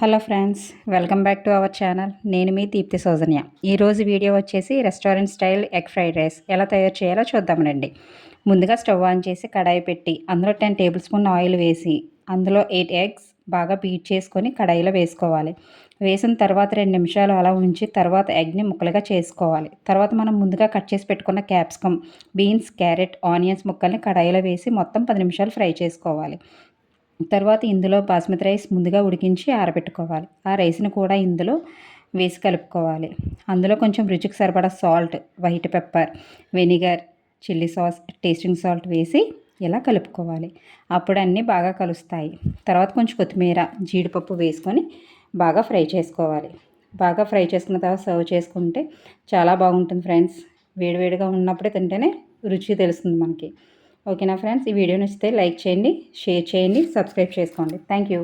Hello friends welcome back to our channel. నేను మీ దీప్తి సౌజన్య. ఈరోజు వీడియో వచ్చేసి restaurant style egg fried rice. ఎలా తయారు చేయాలో చూద్దామండి ముందుగా స్టవ్ ఆన్ చేసి కడాయి పెట్టి అందులో టెన్ టేబుల్ స్పూన్ ఆయిల్ వేసి అందులో ఎయిట్ ఎగ్స్ బాగా బీట్ చేసుకొని కడాయిలో వేసుకోవాలి. వేసిన తర్వాత రెండు నిమిషాలు అలా ఉంచి తర్వాత ఎగ్ని ముక్కలుగా చేసుకోవాలి. తర్వాత మనం ముందుగా కట్ చేసి పెట్టుకున్న క్యాప్సికమ్ బీన్స్ క్యారెట్ ఆనియన్స్ ముక్కల్ని కడాయిలో వేసి మొత్తం పది నిమిషాలు ఫ్రై చేసుకోవాలి. తర్వాత ఇందులో బాస్మతి రైస్ ముందుగా ఉడికించి ఆరబెట్టుకోవాలి. ఆ రైస్ని కూడా ఇందులో వేసి కలుపుకోవాలి. అందులో కొంచెం రుచికి సరిపడా salt white pepper vinegar chilli sauce tasting salt వేసి ఇలా కలుపుకోవాలి. అప్పుడు అన్నీ బాగా కలుస్తాయి. తర్వాత కొంచెం కొత్తిమీర జీడిపప్పు వేసుకొని బాగా ఫ్రై చేసుకోవాలి. బాగా ఫ్రై చేసుకున్న తర్వాత సర్వ్ చేసుకుంటే చాలా బాగుంటుంది ఫ్రెండ్స్. వేడివేడిగా ఉన్నప్పుడే తింటేనే రుచి తెలుస్తుంది మనకి. ఓకేనా ఫ్రెండ్స్? ఈ వీడియో నచ్చితే లైక్ చేయండి షేర్ చేయండి సబ్స్క్రైబ్ చేసుకోండి. Thank you.